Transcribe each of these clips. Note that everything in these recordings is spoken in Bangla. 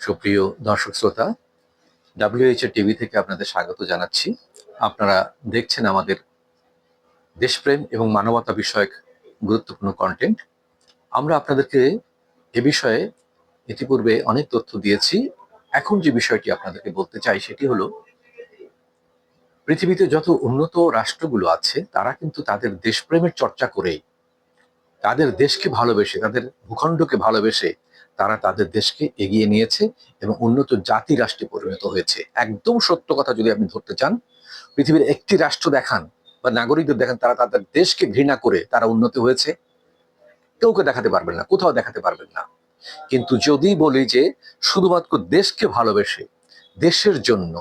সুপ্রিয় দর্শক শ্রোতা ডাব্লিউএইচ টিভি থেকে আপনাদের স্বাগত জানাচ্ছি। আপনারা দেখছেন আমাদের দেশপ্রেম এবং মানবতা বিষয়ক গুরুত্বপূর্ণ কন্টেন্ট আমরা আপনাদেরকে এ বিষয়ে ইতিপূর্বে অনেক তথ্য দিয়েছি। এখন যে বিষয়টি আপনাদেরকে বলতে চাই সেটি হলো, পৃথিবীতে যত উন্নত রাষ্ট্রগুলো আছে, তারা কিন্তু তাদের দেশপ্রেমের চর্চা করেই, তাদের দেশকে ভালোবেসে, তাদের ভূখণ্ডকে ভালোবেসে তারা তাদের দেশকে এগিয়ে নিয়েছে এবং উন্নত জাতি রাষ্ট্রে পরিণত হয়েছে। একদম সত্য কথা যদি আপনি ধরতে চান, পৃথিবীর একটি রাষ্ট্র দেখান বা নাগরিকদের দেখান, তারা তাদের দেশকে ঘৃণা করে তারা উন্নত হয়েছে, কেউকে দেখাতে পারবেন না, কোথাও দেখাতে পারবেন না। কিন্তু যদি বলি যে শুধুমাত্র দেশকে ভালোবেসে, দেশের জন্য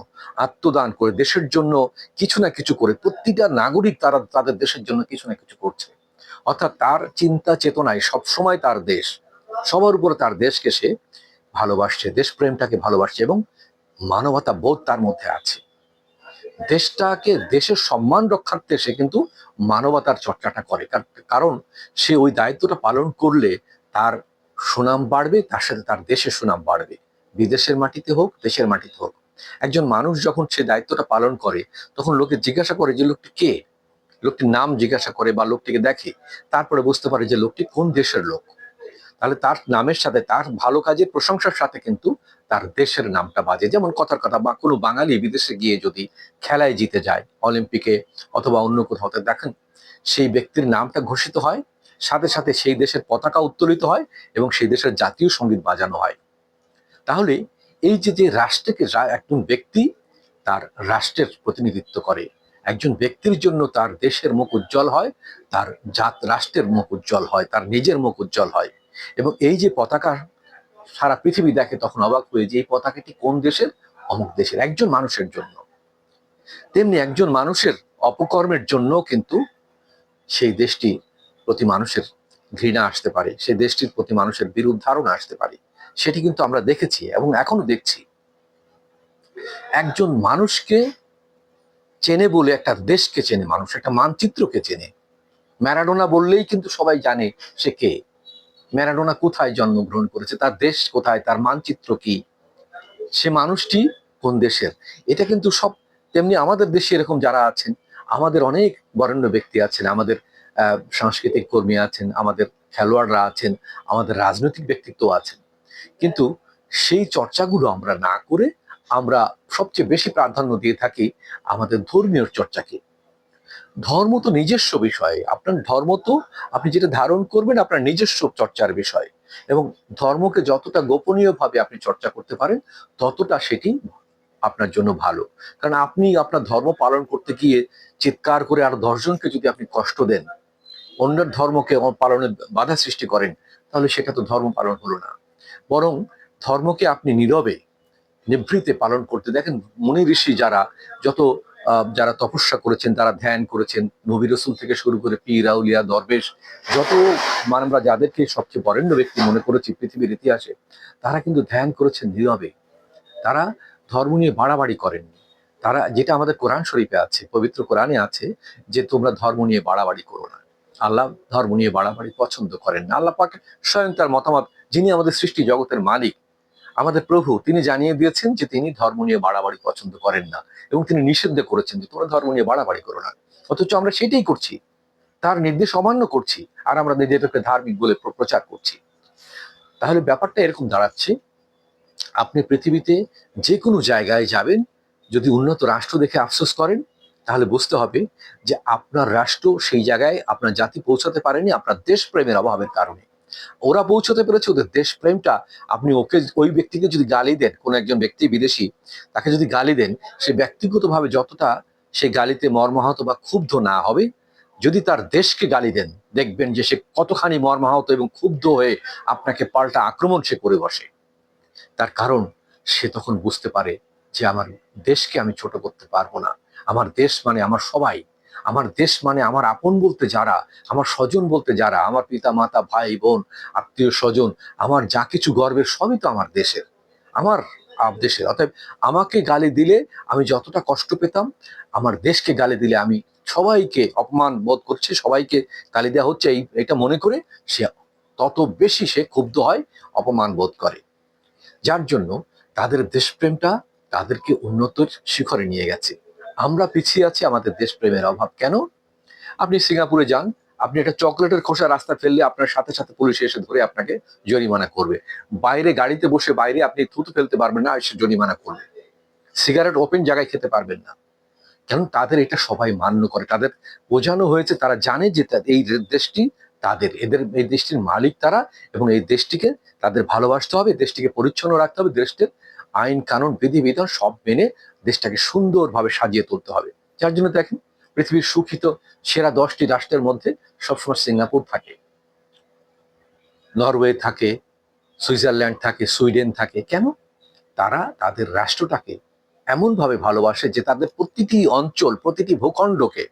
আত্মদান করে, দেশের জন্য কিছু না কিছু করে, প্রতিটা নাগরিক তারা তাদের দেশের জন্য কিছু না কিছু করছে, অর্থাৎ তার চিন্তা চেতনায় সবসময় তার দেশ সবার উপরে তার দেশকে সে ভালোবাসছে, দেশপ্রেমটাকে ভালোবাসছে এবং মানবতা বোধ তার মধ্যে আছে। দেশটাকে, দেশের সম্মান রক্ষার্থে সে কিন্তু মানবতার চর্চাটা করে। কারণ সে ওই দায়িত্বটা পালন করলে তার সুনাম বাড়বে, তার সাথে তার দেশের সুনাম বাড়বে। বিদেশের মাটিতে হোক, দেশের মাটিতে হোক। একজন মানুষ যখন সে দায়িত্বটা পালন করে, তখন লোকে জিজ্ঞাসা করে যে লোকটি কে? লোকটির নাম জিজ্ঞাসা করে বা লোকটিকে দেখে। তারপরে বুঝতে পারে যে লোকটি কোন দেশের লোক। তাহলে তার নামের সাথে, তার ভালো কাজের প্রশংসার সাথে কিন্তু তার দেশের নামটা বাজে। যেমন কথার কথা, বা কোনো বাঙালি বিদেশে গিয়ে যদি খেলায় জিতে যায়, অলিম্পিকে অথবা অন্য কোথাও দেখেন, সেই ব্যক্তির নামটা ঘোষিত হয়, সাথে সাথে সেই দেশের পতাকা উত্তোলিত হয় এবং সেই দেশের জাতীয় সংগীত বাজানো হয়। তাহলে এই যে যে রাষ্ট্রকে একজন ব্যক্তি তার রাষ্ট্রের প্রতিনিধিত্ব করে, একজন ব্যক্তির জন্য তার দেশের মুখ উজ্জ্বল হয়, তার জাত, রাষ্ট্রের মুখ উজ্জ্বল হয়, তার নিজের মুখ উজ্জ্বল হয়। এবং এই যে পতাকা সারা পৃথিবী দেখে তখন অবাক হয়ে যে এই পতাকাটি কোন দেশের? অমুক দেশের, একজন মানুষের জন্য। তেমনি একজন মানুষের অপকর্মের জন্য কিন্তু সেই দেশটি প্রতি মানুষের ঘৃণা আসতে পারে, সেই দেশটির প্রতি মানুষের বিরূপ ধারণা আসতে পারে। সেটি কিন্তু আমরা দেখেছি এবং এখনও দেখছি। একজন মানুষকে চেনে বলে একটা দেশকে চেনে মানুষ, একটা মানচিত্রকে চেনে। ম্যারাডোনা বললেই কিন্তু সবাই জানে সে কে। ম্যারাডোনা কোথায় জন্মগ্রহণ করেছে? তার দেশ কোথায়? তার মানচিত্র কি? সে মানুষটি কোন দেশের? এটা কিন্তু সব তেমনি আমাদের দেশে এরকম যারা আছেন, আমাদের অনেক বরেণ্য ব্যক্তি আছেন, আমাদের সাংস্কৃতিক কর্মী আছেন, আমাদের খেলোয়াড়রা আছেন, আমাদের রাজনৈতিক ব্যক্তিত্ব আছেন। কিন্তু সেই চর্চাগুলো আমরা না করে আমরা সবচেয়ে বেশি প্রাধান্য দিয়ে থাকি আমাদের ধর্মীয় চর্চাকে। ধর্ম তো নিজস্ব বিষয়। আপনার ধর্ম তো আপনি যেটা ধারণ করবেন আপনার নিজস্ব চর্চার বিষয়। এবং ধর্মকে যতটা গোপনীয়ভাবে আপনি চর্চা করতে পারেন, ততটা সেটি আপনার জন্য ভালো। কারণ আপনি আপনার ধর্ম পালন করতে গিয়ে চিৎকার করে আর দশজনকে যদি আপনি কষ্ট দেন, অন্যের ধর্মকে পালনে বাধা সৃষ্টি করেন, তাহলে সেটা তো ধর্ম পালন হলো না। বরং ধর্মকে আপনি নীরবে, নিভৃতে পালন করতে দেখেন মুনি ঋষি যারা যত যারা তপস্যা করেছেন, তারা ধ্যান করেছেন। নবী রসুল থেকে শুরু করে পীর, আউলিয়া, দরবেশ, যত মানে আমরা যাদেরকে সবচেয়ে বরেণ্য ব্যক্তি মনে করেছি পৃথিবীর ইতিহাসে, তারা কিন্তু ধ্যান করেছেন নীরবে। তারা ধর্ম নিয়ে বাড়াবাড়ি করেননি তারা, যেটা আমাদের কোরআন শরীফে আছে, পবিত্র কোরআনে আছে, যে তোমরা ধর্ম নিয়ে বাড়াবাড়ি করো না। আল্লাহ ধর্ম নিয়ে বাড়াবাড়ি পছন্দ করেন না। আল্লাহ পাক স্বয়ং তার মতামত, যিনি আমাদের সৃষ্টি জগতের মালিক আমাদের প্রভু তিনি জানিয়ে দিয়েছেন যে তিনি ধর্ম নিয়ে বাড়াবাড়ি পছন্দ করেন না এবং তিনি নিষিদ্ধ করেছেন যে তোমরা ধর্ম নিয়ে বাড়াবাড়ি করো না। অথচ আমরা সেটাই করছি। তার নির্দেশ অমান্য করছি আর আমরা নিজেদেরকে ধার্মিক বলে প্রচার করছি। তাহলে ব্যাপারটা এরকম দাঁড়াচ্ছে। আপনি পৃথিবীতে যে কোনো জায়গায় যাবেন, যদি উন্নত রাষ্ট্র দেখে আফসোস করেন, তাহলে বুঝতে হবে যে আপনার রাষ্ট্র সেই জায়গায় আপনার জাতি পৌঁছাতে পারেনি আপনার দেশপ্রেমের অভাবের কারণে। ওরা পৌঁছতে পেরেছে ওদের দেশপ্রেমটা আপনি ওকে ওই ব্যক্তিকে যদি গালি দেন, কোন একজন ব্যক্তি বিদেশি, তাকে যদি গালি দেন, সে ব্যক্তিগতভাবে যতটা সেই গালিতে মর্মাহত বা ক্ষুব্ধ না হবে, যদি তার দেশকে গালি দেন, দেখবেন যে সে কতখানি মর্মাহত এবং ক্ষুব্ধ হয়ে আপনাকে পাল্টা আক্রমণ সে করে বসে। তার কারণ, সে তখন বুঝতে পারে যে আমার দেশকে আমি ছোট করতে পারব না। আমার দেশ মানে আমার সবাই। আমার দেশ মানে আমার আপন বলতে যারা, আমার স্বজন বলতে যারা, আমার পিতা, মাতা, ভাই, বোন, আত্মীয় স্বজন, আমার যা কিছু গর্বের সবই তো আমার দেশের আমার দেশের। অতএব আমাকে গালি দিলে আমি যতটা কষ্ট পেতাম, আমার দেশকে গালি দিলে আমি সবাইকে অপমান বোধ করছে, সবাইকে গালি দেওয়া হচ্ছে, এই, এটা মনে করে সে তত বেশি সে ক্ষুব্ধ হয়, অপমান বোধ করে। যার জন্য তাদের দেশপ্রেমটা তাদেরকে উন্নত শিখরে নিয়ে গেছে। আমরা পিছিয়ে আছি আমাদের দেশপ্রেমের অভাব। কেন? আপনি সিঙ্গাপুরে যান, আপনি একটা চকলেটের খোসা রাস্তা ফেললে আপনার সাথে সাথে পুলিশ এসে ধরে আপনাকে জরিমানা করবে। বাইরে গাড়িতে বসে বাইরে আপনি থুতু ফেলতে পারবেন না, এসে জরিমানা করবে। সিগারেট ওপেন জায়গায় খেতে পারবেন না। কেন? তাদের এটা সবাই মান্য করে। তাদের বোঝানো হয়েছে, তারা জানে যে এই দেশটি তাদের, এদের, এই দেশটির মালিক তারা এবং এই দেশটিকে তাদের ভালোবাসতে হবে, দেশটিকে পরিচ্ছন্ন রাখতে হবে। দেশটির আইন, কানুন বিধিবিধান সব মেনে দেশটাকে সুন্দরভাবে সাজিয়ে তুলতে হবে। যার জন্য দেখেন, পৃথিবীর সুখিত সেরা দশটি রাষ্ট্রের মধ্যে সবসময় সিঙ্গাপুর থাকে, নরওয়ে থাকে, সুইজারল্যান্ড থাকে, সুইডেন থাকে। কেন? তারা তাদের রাষ্ট্রটাকে এমনভাবে ভালোবাসে যে তাদের প্রতিটি অঞ্চল, প্রতিটি ভূখণ্ডকে,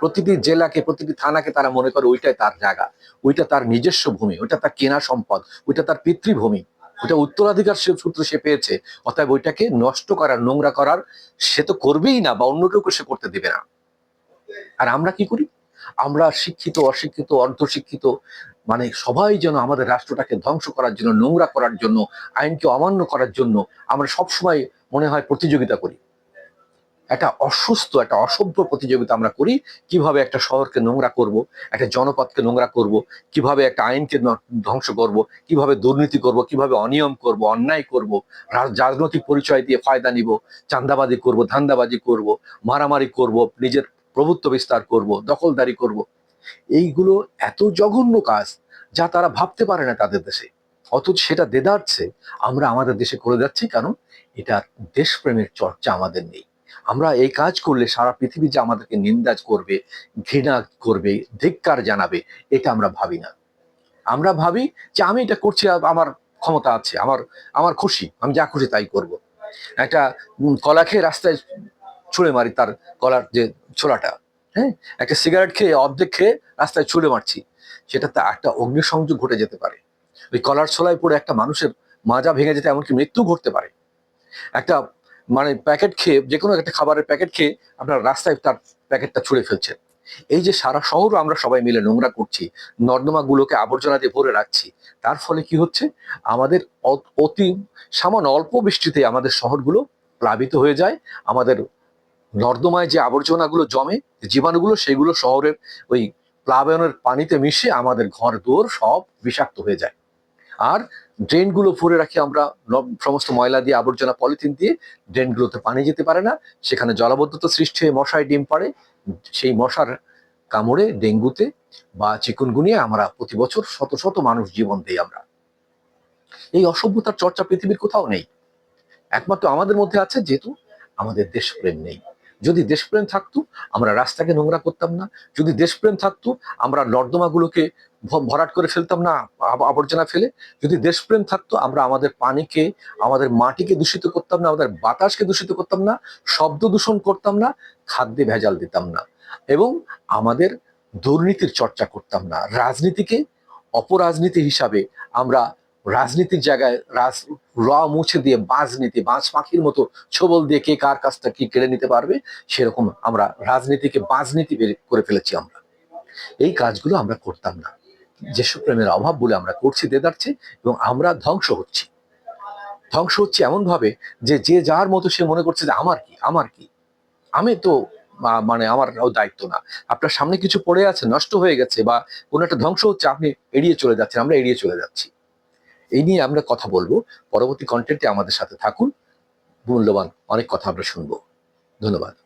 প্রতিটি জেলাকে, প্রতিটি থানাকে তারা মনে করে ওইটাই তার জায়গা, ওইটা তার নিজস্ব ভূমি, ওইটা তার কেনা সম্পদ, ওইটা তার পিতৃভূমি। ওটা উত্তরাধিকার সূত্র সে পেয়েছে, অতএব ওইটাকে নষ্ট করার, নোংরা করার সে তো করবেই না বা অন্য কেউ সে করতে দেবে না। আর আমরা কি করি? আমরা শিক্ষিত, অশিক্ষিত, অর্ধশিক্ষিত মানে সবাই যেন আমাদের রাষ্ট্রটাকে ধ্বংস করার জন্য, নোংরা করার জন্য, আইনকে অমান্য করার জন্য আমরা সবসময় মনে হয় প্রতিযোগিতা করি। একটা অসুস্থ, একটা অসভ্য প্রতিযোগিতা আমরা করি, কীভাবে একটা শহরকে নোংরা করব, একটা জনপদকে নোংরা করব, কীভাবে একটা আইনকে ধ্বংস করব, কীভাবে দুর্নীতি করব, কীভাবে অনিয়ম করব, অন্যায় করব, রাজ- রাজনৈতিক পরিচয় দিয়ে ফায়দা নিব চান্দাবাজি করব, ধান্দাবাজি করব, মারামারি করব, নিজের প্রভুত্ব বিস্তার করব, দখলদারি করব। এইগুলো এত জঘন্য কাজ যা তারা ভাবতে পারে না তাদের দেশে। অথচ সেটা দেদারছে, আমরা আমাদের দেশে করে যাচ্ছি, কারণ এটা দেশপ্রেমের চর্চা আমাদের নেই। আমরা এই কাজ করলে সারা পৃথিবী যে আমাদেরকে নিন্দাজ করবে, ঘৃণা করবে, ধিক্কার জানাবে, এটা আমরা ভাবি না। আমরা ভাবি যে আমি এটা করছি, আমার ক্ষমতা আছে, আমার আমার খুশি, আমি যা খুশি তাই করব। একটা কলা খেয়ে রাস্তায় ছুঁড়ে মারি তার কলার যে ছোলাটা হ্যাঁ? একটা সিগারেট খেয়ে, অর্ধেক খেয়ে রাস্তায় ছুঁড়ে মারছি, সেটাতে একটা অগ্নিসংযোগ ঘটে যেতে পারে। ওই কলার ছোলায় পড়ে একটা মানুষের মাজা ভেঙে যেতে এমনকি মৃত্যু ঘটতে পারে। একটা মানে প্যাকেট খেয়ে যে কোনো একটা খাবারের প্যাকেট খেয়ে আপনার রাস্তায় তার প্যাকেটটা ছুঁড়ে ফেলছেন। এই যে সারা শহর আমরা সবাই মিলে নোংরা করছি, নর্দমাগুলোকে আবর্জনা দিয়ে ভরে রাখছি, তার ফলে কি হচ্ছে? আমাদের অতি সামান্য অল্প বৃষ্টিতে আমাদের শহরগুলো প্লাবিত হয়ে যায়। আমাদের নর্দমায় যে আবর্জনাগুলো জমে জীবাণুগুলো, সেগুলো শহরের ওই প্লাবনের পানিতে মিশে আমাদের ঘর দুয়ার সব বিষাক্ত হয়ে যায়। আর ড্রেনগুলো ভরে রাখি আমরা সমস্ত ময়লা দিয়ে, আবর্জনা, পলিথিন দিয়ে ড্রেনগুলোতে পানি যেতে পারে না। সেখানে জলাবদ্ধতা সৃষ্টি হয়ে মশায় ডিম পাড়ে। সেই মশার কামড়ে ডেঙ্গুতে বা চিকুনগুনিয়ে আমরা প্রতি বছর শত শত মানুষ জীবন দিই আমরা। এই অসভ্যতার চর্চা পৃথিবীর কোথাও নেই। একমাত্র আমাদের মধ্যে আছে যেহেতু আমাদের দেশপ্রেম নেই। যদি দেশপ্রেম থাকতো, আমরা রাস্তাকে নোংরা করতাম না। যদি দেশপ্রেম থাকতো, আমরা নর্দমাগুলোকে ভরাট করে ফেলতাম না আবর্জনা ফেলে। যদি দেশপ্রেম থাকতো, আমরা আমাদের পানিকে, আমাদের মাটিকে দূষিত করতাম না, আমাদের বাতাসকে দূষিত করতাম না, শব্দ দূষণ করতাম না, খাদ্যে ভেজাল দিতাম না। এবং আমাদের দুর্নীতির চর্চা করতাম না। রাজনীতিকে অপরাজনীতি হিসাবে আমরা রাজনীতির জায়গায়, রাজ র মুছে দিয়ে বাজনীতি বাজ পাখির মতো ছবল দিয়ে কে কার কাজটা কি কেড়ে নিতে পারবে, সেরকম আমরা রাজনীতিকে বাজনীতি করে ফেলেছি আমরা। এই কাজগুলো আমরা করতাম না। দেশপ্রেমের অভাব বলে আমরা করছি দেদারছে এবং আমরা ধ্বংস হচ্ছি। ধ্বংস হচ্ছে এমন ভাবে যে যে যার মতো সে মনে করছে যে, আমার কি আমার কি? আমি তো মানে আমার দায়িত্ব না। আপনার সামনে কিছু পড়ে আছে, নষ্ট হয়ে গেছে বা কোনো একটা ধ্বংস হচ্ছে, আপনি এড়িয়ে চলে যাচ্ছেন, আমরা এড়িয়ে চলে যাচ্ছি। এই নিয়ে আমরা কথা বলব। পরবর্তী কন্টেন্টে আমাদের সাথে থাকুন। মূল্যবান অনেক কথা আমরা শুনব। ধন্যবাদ।